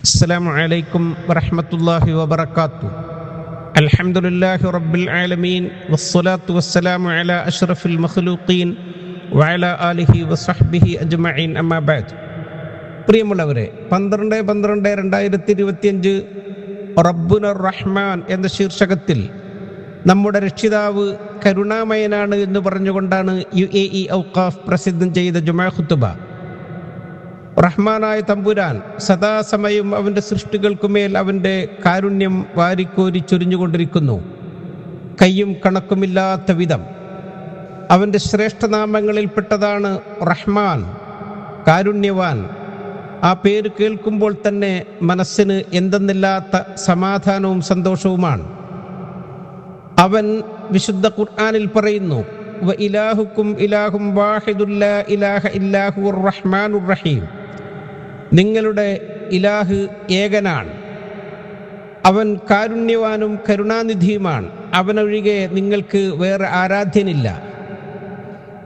السلام عليكم ورحمة الله وبركاته الحمد لله رب العالمين والصلاة والسلام على أشرف المخلوقين وعلى آله وصحبه أجمعين أما بعد പ്രിയമുള്ളവരെ പന്ത്രണ്ട് പന്ത്രണ്ട് രണ്ടായിരത്തി ഇരുപത്തിയഞ്ച് റബ്ബുന റഹ്മാൻ എന്ന ശീർഷകത്തിൽ നമ്മുടെ രക്ഷിതാവ് കരുണാമയനാണ് എന്ന് പറഞ്ഞുകൊണ്ടാണ് യു എ ഇ ഔക്കാഫ് പ്രസിദ്ധം ചെയ്ത ജുമാ ഖുത്തുബ റഹ്മാനായ തമ്പുരാൻ സദാസമയം അവന്റെ സൃഷ്ടികൾക്കുമേൽ അവന്റെ കാരുണ്യം വാരിക്കോരി ചൊരിഞ്ഞുകൊണ്ടിരിക്കുന്നു. കയ്യും കണക്കുമില്ലാത്ത വിധം അവന്റെ ശ്രേഷ്ഠനാമങ്ങളിൽപ്പെട്ടതാണ് റഹ്മാൻ കാരുണ്യവാൻ. ആ പേര് കേൾക്കുമ്പോൾ തന്നെ മനസ്സിന് എന്തെന്നില്ലാത്ത സമാധാനവും സന്തോഷവുമാണ്. അവൻ വിശുദ്ധ ഖുർആാനിൽ പറയുന്നു ഇലാഹുക്കും ഇലാഹും വാഹിദുല്ല ഇലാഹ ഇല്ലാഹു റഹ്മാനുർ റഹീം. നിങ്ങളുടെ ഇലാഹ് ഏകനാണ്. അവൻ കാരുണ്യവാനും കരുണാനിധിയുമാണ്. അവനൊഴികെ നിങ്ങൾക്ക് വേറെ ആരാധ്യനില്ല.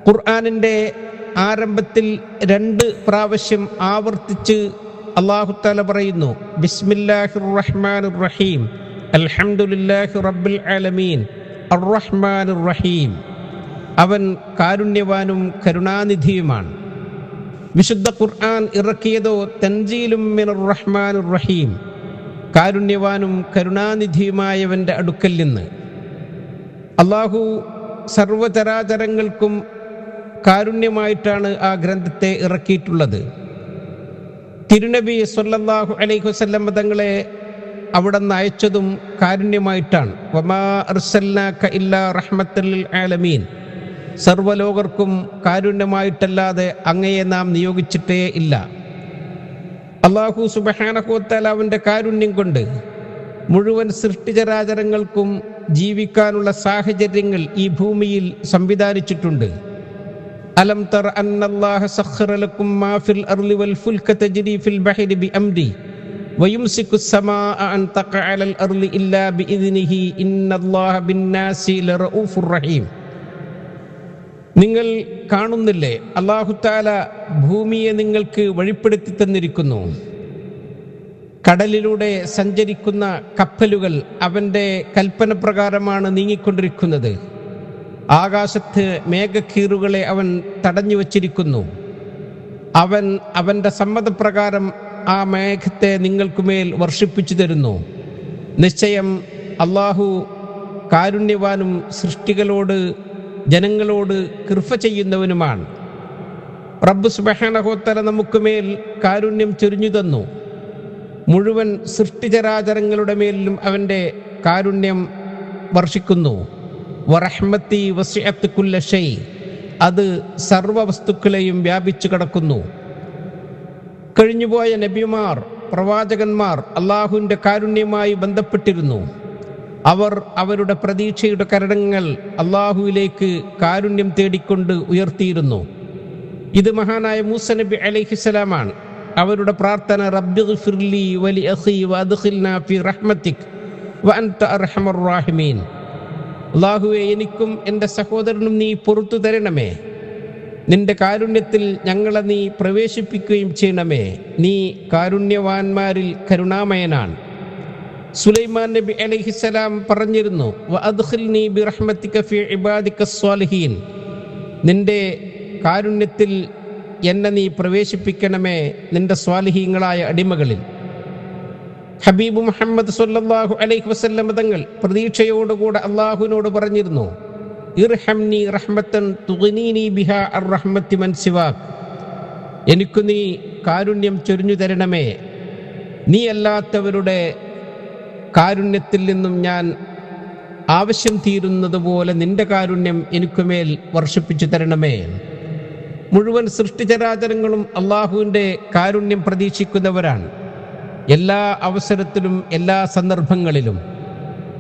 ഖുർആാനിന്റെ ആരംഭത്തിൽ രണ്ട് പ്രാവശ്യം ആവർത്തിച്ച് അള്ളാഹുത്താല പറയുന്നു ബിസ്മില്ലാഹിർ റഹ്മാൻ റഹീം അൽഹംദുലില്ലാഹി റബ്ബിൽ ആലമീൻ അർ റഹീം അവൻ കാരുണ്യവാനും കരുണാനിധിയുമാണ്. വിശുദ്ധ ഖുർആൻ ഇറക്കിയതോ തൻജീലും റഹ്മാനുർ റഹീം. കാരുണ്യവാനും കരുണാനിധിയുമായവന്റെ അടുക്കൽ നിന്ന് അള്ളാഹു സർവചരാചരങ്ങൾക്കും കാരുണ്യമായിട്ടാണ് ആ ഗ്രന്ഥത്തെ ഇറക്കിയിട്ടുള്ളത്. തിരുനബി സൊല്ലാഹു അലൈഹി വസല്ലം തങ്ങളെ അവിടെ നിന്ന് അയച്ചതും കാരുണ്യമായിട്ടാണ്. വമാ ഇല്ലാ റഹ്മത്തുൽ ആലമീൻ. സർവലോകർക്കും കാരുണ്യമായിട്ടല്ലാതെ അങ്ങയെ നാം നിയോഗിച്ചിട്ടേ ഇല്ല. അള്ളാഹു സുബഹാനഹുത്തല അവന്റെ കാരുണ്യം കൊണ്ട് മുഴുവൻ സൃഷ്ടിചരാചരങ്ങൾക്കും ജീവിക്കാനുള്ള സാഹചര്യങ്ങൾ ഈ ഭൂമിയിൽ സംവിധാനിച്ചിട്ടുണ്ട്. അലം തർ അന്നല്ലാഹ വൽ ഫുൽക തജ്രി ഫിൽ ബി അംരി അൻ തഖഅ അലൽ ഇല്ലാ ബിഇദ്നിഹി ഇന്നല്ലാഹ ബിന്നാസി ലറഊഫുർ റഹീം. നിങ്ങൾ കാണുന്നില്ലേ? അള്ളാഹുത്താല ഭൂമിയെ നിങ്ങൾക്ക് വഴിപ്പെടുത്തി തന്നിരിക്കുന്നു. കടലിലൂടെ സഞ്ചരിക്കുന്ന കപ്പലുകൾ അവന്റെ കൽപ്പന പ്രകാരമാണ് നീങ്ങിക്കൊണ്ടിരിക്കുന്നത്. ആകാശത്ത് മേഘക്കീറുകളെ അവൻ തടഞ്ഞു വച്ചിരിക്കുന്നു. അവൻ അവന്റെ സമ്മതപ്രകാരം ആ മേഘത്തെ നിങ്ങൾക്കുമേൽ വർഷിപ്പിച്ചു തരുന്നു. നിശ്ചയം അള്ളാഹു കാരുണ്യവാനും സൃഷ്ടികളോട് ജനങ്ങളോട് കൃഫ ചെയ്യുന്നവനുമാണ്. റബ്ബ് നമുക്ക് മേൽ കാരുണ്യം ചൊരിഞ്ഞു തന്നു. മുഴുവൻ സൃഷ്ടിചരാചരങ്ങളുടെ മേലും അവന്റെ കാരുണ്യം വർഷിക്കുന്നു. വറഹ്മത്തി വസിഅത്ത് ഷെയ് അത് സർവ വസ്തുക്കളെയും വ്യാപിച്ചു കിടക്കുന്നു. കഴിഞ്ഞുപോയ നബിമാർ പ്രവാചകന്മാർ അള്ളാഹുവിന്റെ കാരുണ്യമായി ബന്ധപ്പെട്ടിരുന്നു. അവർ അവരുടെ പ്രതീക്ഷയുടെ കരടങ്ങൾ അള്ളാഹുവിലേക്ക് കാരുണ്യം തേടിക്കൊണ്ട് ഉയർത്തിയിരുന്നു. ഇത് മഹാനായ മൂസ നബി അലൈഹിസ്സലാമാണ് അവരുടെ പ്രാർത്ഥന വലി അഖി ഫി അർഹമർ അള്ളാഹുവെ എനിക്കും എന്റെ സഹോദരനും നീ പുറത്തു തരണമേ. നിന്റെ കാരുണ്യത്തിൽ ഞങ്ങളെ നീ പ്രവേശിപ്പിക്കുകയും ചെയ്യണമേ. നീ കാരുണ്യവാന്മാരിൽ കരുണാമയനാണ്. സുലൈമാൻ നബി അലൈഹിസ്സലാം പറഞ്ഞിരുന്നു നിന്റെ കാരുണ്യത്തിൽ എന്നെ നീ പ്രവേശിപ്പിക്കണമേ നിന്റെ സ്വാലിഹീങ്ങളായ അടിമകളിൽ. ഹബീബ് മുഹമ്മദ് സല്ലാഹു അലൈഹി വസല്ലം തങ്ങൾ പ്രതീക്ഷയോടുകൂടെ അള്ളാഹുവിനോട് പറഞ്ഞിരുന്നു എനിക്കു നീ കാരുണ്യം ചൊരിഞ്ഞു തരണമേ. നീ അല്ലാത്തവരുടെ കാരുണ്യത്തിൽ നിന്നും ഞാൻ ആവശ്യം തീരുന്നത് പോലെ നിന്റെ കാരുണ്യം എനിക്കുമേൽ വർഷിപ്പിച്ചു തരണമേ. മുഴുവൻ സൃഷ്ടിചരാചരങ്ങളും അള്ളാഹുവിന്റെ കാരുണ്യം പ്രതീക്ഷിക്കുന്നവരാണ്. എല്ലാ അവസരത്തിലും എല്ലാ സന്ദർഭങ്ങളിലും.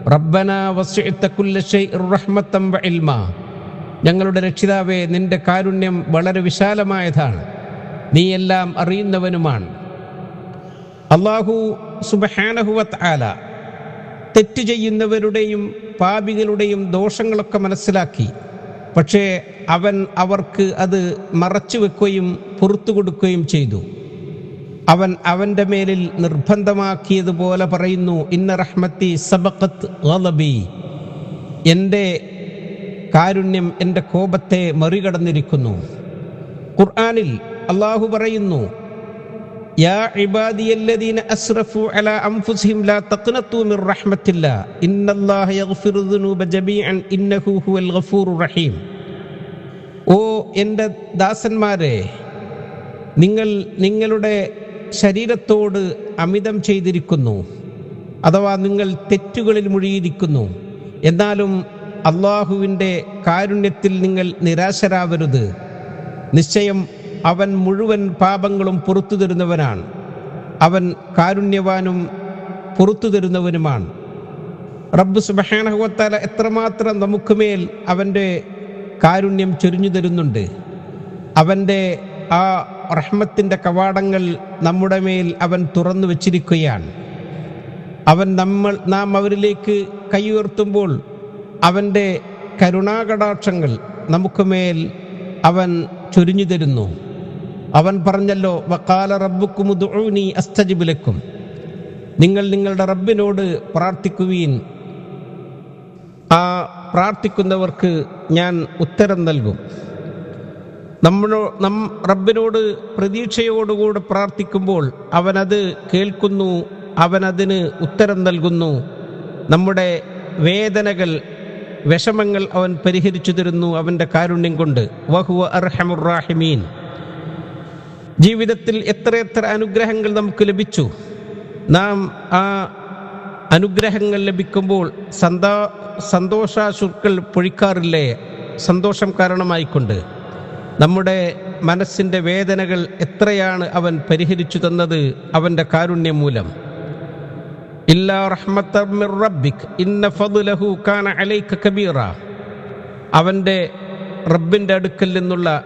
റബ്ബന ഇൽമ. ഞങ്ങളുടെ രക്ഷിതാവേ നിന്റെ കാരുണ്യം വളരെ വിശാലമായതാണ്. നീ എല്ലാം അറിയുന്നവനുമാണ്. അള്ളാഹു സുബഹാനഹുവത്ത് ആല തെറ്റ് ചെയ്യുന്നവരുടെയും പാപികളുടെയും ദോഷങ്ങളൊക്കെ മനസ്സിലാക്കി. പക്ഷേ അവൻ അവർക്ക് അത് മറച്ചു വെക്കുകയും പുറത്തു കൊടുക്കുകയും ചെയ്തു. അവൻ അവന്റെ മേലിൽ നിർബന്ധമാക്കിയതുപോലെ പറയുന്നു ഇന്ന റഹ്മത്തി സബക്കത്ത് ഗലബി. എന്റെ കാരുണ്യം എന്റെ കോപത്തെ മറികടന്നിരിക്കുന്നു. ഖുർആാനിൽ അള്ളാഹു പറയുന്നു യാ على അസ്റഫു لا تقنطوا من الله الله يغفر الذنوب جميعا هو الغفور الرحيم ഓ എന്റെ ദാസന്മാരെ നിങ്ങൾ നിങ്ങളുടെ ശരീരത്തോട് അമിതം ചെയ്തിരിക്കുന്നു അഥവാ നിങ്ങൾ തെറ്റുകളിൽ മുഴുകിയിരിക്കുന്നു. എന്നാലും അള്ളാഹുവിന്റെ കാരുണ്യത്തിൽ നിങ്ങൾ നിരാശരാവരുത്. നിശ്ചയം അവൻ മുഴുവൻ പാപങ്ങളും പുറത്തു തരുന്നവനാണ്. അവൻ കാരുണ്യവാനും പുറത്തു തരുന്നവനുമാണ്. റബ്ബ് സുബഹാനഹുവത്താല എത്രമാത്രം നമുക്ക് മേൽ അവന്റെ കാരുണ്യം ചൊരിഞ്ഞു തരുന്നുണ്ട്. അവന്റെ ആ റഹ്മത്തിന്റെ കവാടങ്ങൾ നമ്മുടെ മേൽ അവൻ തുറന്നു വച്ചിരിക്കുകയാണ്. അവൻ നമ്മൾ നാം അവരിലേക്ക് കൈയുയർത്തുമ്പോൾ അവന്റെ കരുണാകടാക്ഷങ്ങൾ നമുക്ക് മേൽ അവൻ ചൊരിഞ്ഞു തരുന്നു. അവൻ പറഞ്ഞല്ലോ വക്കാല റബ്ബുക്കുമുദൂനി അസ്തജിബുലക്കും നിങ്ങൾ നിങ്ങളുടെ റബ്ബിനോട് പ്രാർത്ഥിക്കുവീൻ. ആ പ്രാർത്ഥിക്കുന്നവർക്ക് ഞാൻ ഉത്തരം നൽകും. നമ്മളോ നം റബ്ബിനോട് പ്രതീക്ഷയോടുകൂടെ പ്രാർത്ഥിക്കുമ്പോൾ അവനത് കേൾക്കുന്നു അവനതിന് ഉത്തരം നൽകുന്നു. നമ്മുടെ വേദനകൾ വിഷമങ്ങൾ അവൻ പരിഹരിച്ചു തരുന്നു അവന്റെ കാരുണ്യം കൊണ്ട്. വഹുവ അർഹമുറാഹിമീൻ ജീവിതത്തിൽ എത്രയെത്ര അനുഗ്രഹങ്ങൾ നമുക്ക് ലഭിച്ചു? നാം ആ അനുഗ്രഹങ്ങൾ ലഭിക്കുമ്പോൾ സന്താ സന്തോഷാശുക്കൾ പൊഴിക്കാറില്ലേ? സന്തോഷം കാരണമായിക്കൊണ്ട്. നമ്മുടെ മനസ്സിന്റെ വേദനകൾ എത്രയാണ് അവൻ പരിഹരിച്ചു തന്നത് അവന്റെ കാരുണ്യം മൂലം? അവന്റെ റബ്ബിന്റെ അടുക്കൽ നിന്നുള്ള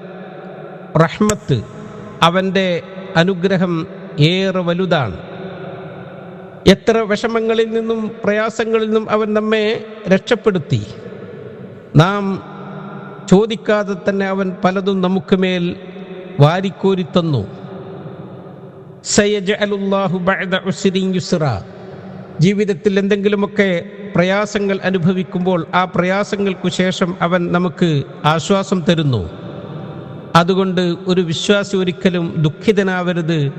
റഹ്മത്ത് അവന്റെ അനുഗ്രഹം ഏറെ വലുതാണ്. എത്ര വിഷമങ്ങളിൽ നിന്നും പ്രയാസങ്ങളിൽ നിന്നും അവൻ നമ്മെ രക്ഷപ്പെടുത്തി. നാം ചോദിക്കാതെ തന്നെ അവൻ പലതും നമുക്ക് മേൽ വാരിക്കോരി തന്നു. ജീവിതത്തിൽ എന്തെങ്കിലുമൊക്കെ പ്രയാസങ്ങൾ അനുഭവിക്കുമ്പോൾ ആ പ്രയാസങ്ങൾക്കു ശേഷം അവൻ നമുക്ക് ആശ്വാസം തരുന്നു. അതുകൊണ്ട് ഒരു വിശ്വാസി ഒരിക്കലും ദുഃഖിതനാവരുത്.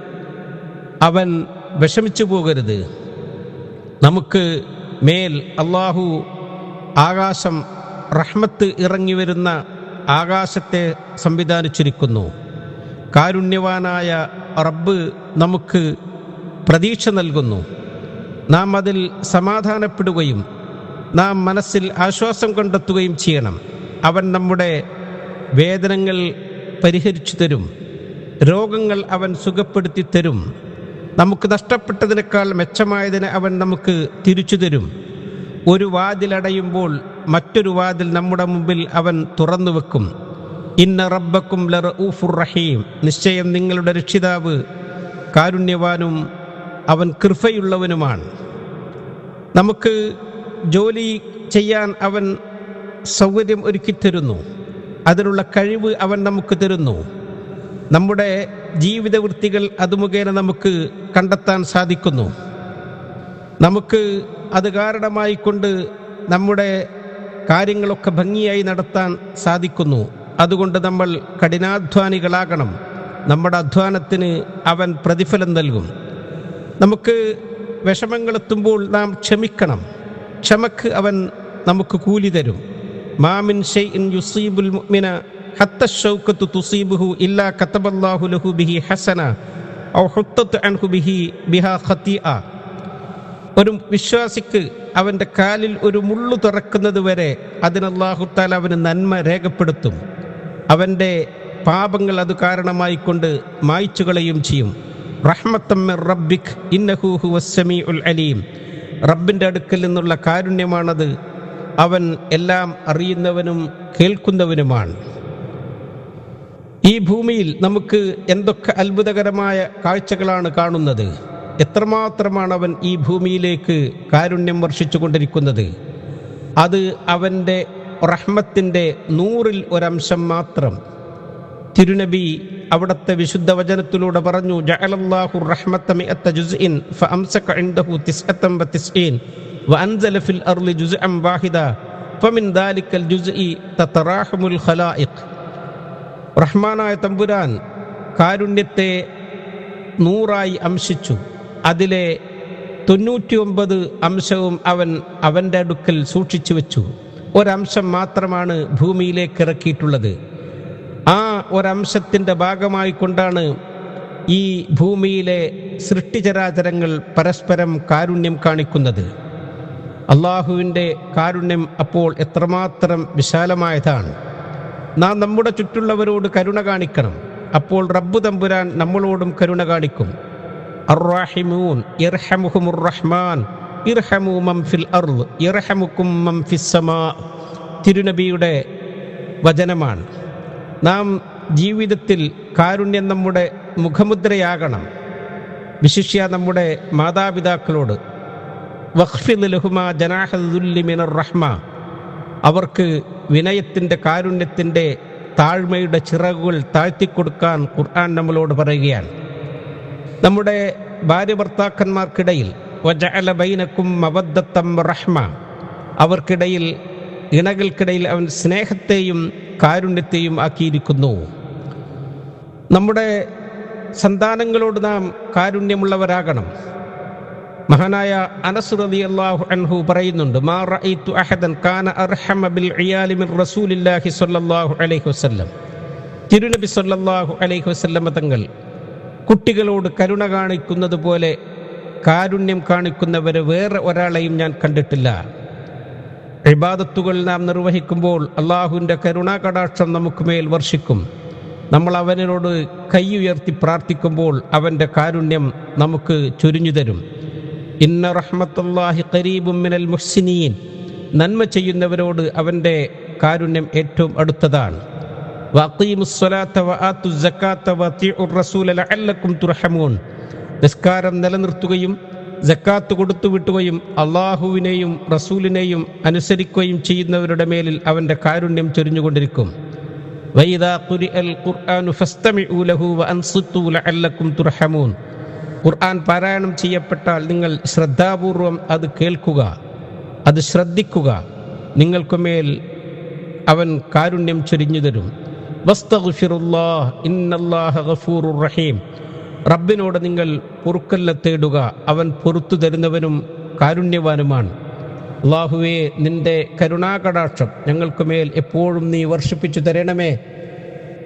അവൻ വിഷമിച്ചു പോകരുത്. നമുക്ക് മേൽ അള്ളാഹു ആകാശം റഹ്മത്ത് ഇറങ്ങി വരുന്ന ആകാശത്തെ സംവിധാനിച്ചിരിക്കുന്നു. കാരുണ്യവാനായ റബ്ബ് നമുക്ക് പ്രതീക്ഷ നൽകുന്നു. നാം അതിൽ സമാധാനപ്പെടുകയും നാം മനസ്സിൽ ആശ്വാസം കണ്ടെത്തുകയും ചെയ്യണം. അവൻ നമ്മുടെ വേദനകൾ പരിഹരിച്ചു തരും. രോഗങ്ങൾ അവൻ സുഖപ്പെടുത്തി തരും. നമുക്ക് നഷ്ടപ്പെട്ടതിനേക്കാൾ മെച്ചമായതിനെ അവൻ നമുക്ക് തിരിച്ചു തരും. ഒരു വാതിലടയുമ്പോൾ മറ്റൊരു വാതിൽ നമ്മുടെ മുമ്പിൽ അവൻ തുറന്നു വെക്കും. ഇന്ന റബ്ബക്കും ലറഊഫുർ റഹീം. നിശ്ചയം നിങ്ങളുടെ രക്ഷിതാവ് കാരുണ്യവാനും അവൻ കൃപയുള്ളവനുമാണ്. നമുക്ക് ജോലി ചെയ്യാൻ അവൻ സൗകര്യം ഒരുക്കി തരുന്നു അതിനുള്ള കഴിവ് അവൻ നമുക്ക് തരുന്നു. നമ്മുടെ ജീവിത വൃത്തികൾ അത് മുഖേന നമുക്ക് കണ്ടെത്താൻ സാധിക്കുന്നു. നമുക്ക് അത് കാരണമായിക്കൊണ്ട് നമ്മുടെ കാര്യങ്ങളൊക്കെ ഭംഗിയായി നടത്താൻ സാധിക്കുന്നു. അതുകൊണ്ട് നമ്മൾ കഠിനാധ്വാനികളാകണം. നമ്മുടെ അധ്വാനത്തിന് അവൻ പ്രതിഫലം നൽകും. നമുക്ക് വിഷമങ്ങളെത്തുമ്പോൾ നാം ക്ഷമിക്കണം. ക്ഷമക്ക് അവൻ നമുക്ക് കൂലി തരും. മാമിൻ ഷൈഇൻ യുസീബുൽ മുഅ്മിന ഹത്ത ഷൗക്കത്തു തുസീബുഹു ഇല്ലാ കതബല്ലാഹു ലഹു ബിഹി ഹസന ഔ ഹുത്തത്ത് അൻഹു ബിഹി ബിഹാ ഖത്തിഅ ഒരു വിശ്വാസിക്ക് അവന്റെ കാലിൽ ഒരു മുള്ളു തുറക്കുന്നത് വരെ അതിനല്ലാഹുത്താൽ അവന് നന്മ രേഖപ്പെടുത്തും. അവന്റെ പാപങ്ങൾ അത് കാരണമായിക്കൊണ്ട് മായ്ച്ചു കളയും ചെയ്യും റഹ്മത്തമ്മ റബ്ബിഖ് ഇന്നഹൂഹു വസ്സമി ഉൽ അലീം. റബ്ബിന്റെ അടുക്കൽ നിന്നുള്ള കാരുണ്യമാണത് അവൻ എല്ലാം അറിയുന്നവനും കേൾക്കുന്നവനുമാണ്. ഈ ഭൂമിയിൽ നമുക്ക് എന്തൊക്കെ അത്ഭുതകരമായ കാഴ്ചകളാണ് കാണുന്നത്? എത്രമാത്രമാണ് അവൻ ഈ ഭൂമിയിലേക്ക് കാരുണ്യം വർഷിച്ചു കൊണ്ടിരിക്കുന്നത്? അത് അവന്റെ റഹ്മത്തിന്റെ നൂറിൽ ഒരംശം മാത്രം. തിരുനബി അവിടുത്തെ വിശുദ്ധ വചനത്തിലൂടെ പറഞ്ഞു ജഅലല്ലാഹു റഹ്മത്ത മിഅത്ത ജുസ്ഇൻ ഫഅംസക ഇൻദഹു വതിസ്ഈൻ വഅൻസല ഫിൽ അർളി ജുസ്അൻ വാഹിദ ഫമിൻ ദാലിക്കൽ ജുസ്ഇ تتراحم الخلائق. റഹ്മാനായ തമ്പുരാൻ കാരുണ്യത്തെ നൂറായി അംശിച്ചു. അതിലെ തൊണ്ണൂറ്റിയൊമ്പത് അംശവും അവൻ അവന്റെ അടുക്കൽ സൂക്ഷിച്ചു വെച്ചു. ഒരംശം മാത്രമാണ് ഭൂമിയിലേക്ക് ഇറക്കിയിട്ടുള്ളത്. ആ ഒരംശത്തിന്റെ ഭാഗമായി കൊണ്ടാണ് ഈ ഭൂമിയിലെ സൃഷ്ടിചരാചരങ്ങൾ പരസ്പരം കാരുണ്യം കാണിക്കുന്നത്. അള്ളാഹുവിന്റെ കാരുണ്യം അപ്പോൾ എത്രമാത്രം വിശാലമായതാണ്. നാം നമ്മുടെ ചുറ്റുള്ളവരോട് കരുണ കാണിക്കണം. അപ്പോൾ റബ്ബു തമ്പുരാൻ നമ്മളോടും കരുണ കാണിക്കും. റഹ്മാൻ ഇർഹമു തിരുനബിയുടെ വചനമാണ്. നാം ജീവിതത്തിൽ കാരുണ്യം നമ്മുടെ മുഖമുദ്രയാകണം. വിശിഷ്യ നമ്മുടെ മാതാപിതാക്കളോട് വഖ്ഫിദ് ലഹുമ ജനാഹുല്ലി മിനർ റഹ്മ അവർക്ക് വിനയത്തിന്റെ കാരുണ്യത്തിന്റെ താഴ്മയുടെ ചിറകുകൾ താഴ്ത്തിക്കൊടുക്കാൻ ഖുർആൻ നമ്മളോട് പറയുകയാണ്. നമ്മുടെ ഭാര്യ ഭർത്താക്കന്മാർക്കിടയിൽ ബൈനക്കും റഹ്മ. അവർക്കിടയിൽ ഇണകൾക്കിടയിൽ അവൻ സ്നേഹത്തെയും കാരുണ്യത്തെയും ആക്കിയിരിക്കുന്നു. നമ്മുടെ സന്താനങ്ങളോട് നാം കാരുണ്യമുള്ളവരാകണം. മഹാനായ അനസ് അൻഹു പറയുന്നുണ്ട് മാ അഹദൻ കാന അർഹമ ബിൽ റസൂലില്ലാഹി സ്വല്ലല്ലാഹു അലൈഹി വസല്ലം. തിരുനബി സ്വല്ലല്ലാഹു അലൈഹി വസല്ലമ തങ്ങൾ കുട്ടികളോട് കരുണ കാണിക്കുന്നത് പോലെ കാരുണ്യം കാണിക്കുന്നവരെ വേറെ ഒരാളെയും ഞാൻ കണ്ടിട്ടില്ല. ഇബാദത്തുകൾ നാം നിർവഹിക്കുമ്പോൾ അള്ളാഹുവിന്റെ കരുണാകടാക്ഷം നമുക്ക് മേൽ വർഷിക്കും. നമ്മൾ അവനോട് കൈ ഉയർത്തി പ്രാർത്ഥിക്കുമ്പോൾ അവന്റെ കാരുണ്യം നമുക്ക് ചൊരിഞ്ഞു തരും. ഇന്ന റഹ്മത്തുല്ലാഹി കരീബും മിനൽ മുഹ്സിനീൻ. നന്മ ചെയ്യുന്നവരോട് അവന്റെ കാരുണ്യം ഏറ്റവും അടുത്തതാണ്. നിസ്കാരം നിലനിർത്തുകയും ജക്കാത്ത് കൊടുത്തു വിട്ടുകയും അള്ളാഹുവിനെയും റസൂലിനെയും അനുസരിക്കുകയും ചെയ്യുന്നവരുടെ മേലിൽ അവന്റെ കാരുണ്യം ചൊരിഞ്ഞുകൊണ്ടിരിക്കും. വൈദാ തുർഹമൂൻ. ഖുർആൻ പാരായണം ചെയ്യപ്പെട്ടാൽ നിങ്ങൾ ശ്രദ്ധാപൂർവം അത് കേൾക്കുക അത് ശ്രദ്ധിക്കുക. നിങ്ങൾക്കുമേൽ അവൻ കാരുണ്യം ചൊരിഞ്ഞു തരും. റഹീം. റബ്ബിനോട് നിങ്ങൾ പൊറുക്കല്ല തേടുക അവൻ പൊറത്തു തരുന്നവനും കാരുണ്യവാനുമാണ്. അള്ളാഹുവേ നിന്റെ കരുണാകടാക്ഷം ഞങ്ങൾക്കുമേൽ എപ്പോഴും നീ വർഷിപ്പിച്ചു തരണമേ.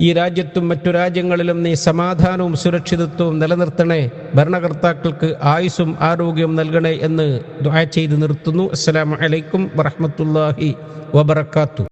ഈ രാജ്യത്തും മറ്റു രാജ്യങ്ങളിലും നീ സമാധാനവും സുരക്ഷിതത്വവും നിലനിർത്തണേ. ഭരണകർത്താക്കൾക്ക് ആയുസ്സും ആരോഗ്യവും നൽകണേ എന്ന് ദുആ ചെയ്ത് നിർത്തുന്നു. അസ്സലാമു അലൈക്കും വറഹ്മത്തുള്ളാഹി വബറകാതുഹു